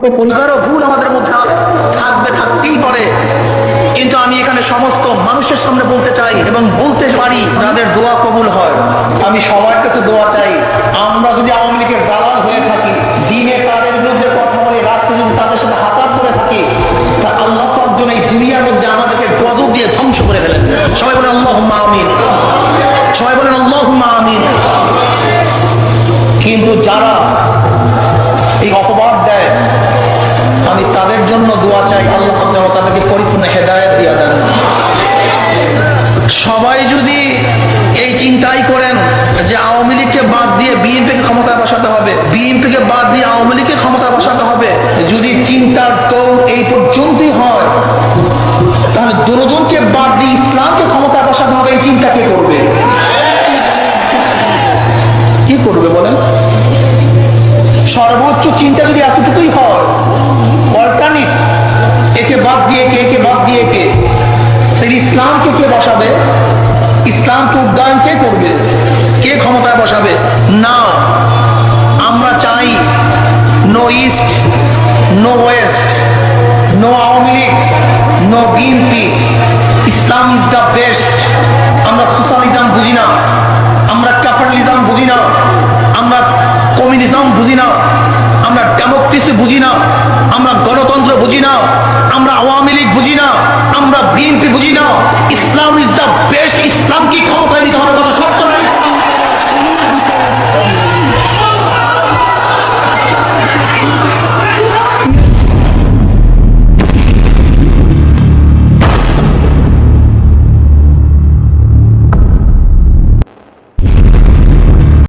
পরিবারও ভুল আমাদের মধ্যে থাকবে, থাকতেই পারে। কিন্তু আমি এখানে সমস্ত মানুষের সামনে বলতে চাই এবং বলতে পারি যাদের দোয়া কবুল হয়। আমি সবার কাছে দোয়া চাই, আমরা যদি আওয়ামী লীগের দালাল হয়ে থাকি, দিনে তাদের বিরুদ্ধে কথা বলে রাত্রে যদি তাদের সাথে হাতার করে থাকি, তা আল্লাহ পাক যেন এই দুনিয়ার মধ্যে আমাদেরকে গজব দিয়ে ধ্বংস করে ফেলেন। সবাই বলেন আল্লাহ আমিন। সবাই বলেন আল্লাহ আমিন। কিন্তু যারা সবাই যদি এই চিন্তাই করেন যে আওয়ামী লীগকে বাদ দিয়ে বিএনপিকে ক্ষমতায় বসাতে হবে বিএনপিকে বাদ দিয়ে আওয়ামী লীগকে ক্ষমতায় বসাতে হবে, যদি চিন্তার তো এই পর্যন্তই হয়, তাহলে দুজনকে বাদ দিয়ে ইসলামকে ক্ষমতায় বসাতে হবে, এই চিন্তা কে করবে? কি করবে বলেন? সর্বোচ্চ চিন্তা যদি এতটুকুই হয় অল্টারনেট একে বাদ দিয়ে কে একে বাদ দিয়ে কে তাহলে ইসলামকে কে বসাবে? ইসলামকে উদ্যায়ন কে করবে? কে ক্ষমতায় বসাবে? না, আমরা চাই no east no west no Awami League no BNP Islam is the best আমরা সোশ্যালিজম বুঝি না, আমরা ক্যাপিটালিজম বুঝি না, আমরা কমিউনিজম বুঝি না, আমরা ডেমোক্রেসি বুঝি না, আমরা গণতন্ত্র বুঝি না, আমরা আওয়ামী লীগ বুঝি না, আমরা বিএনপি বুঝি না। ইসলাম ইজ দ্য বেস্ট ইসলাম কি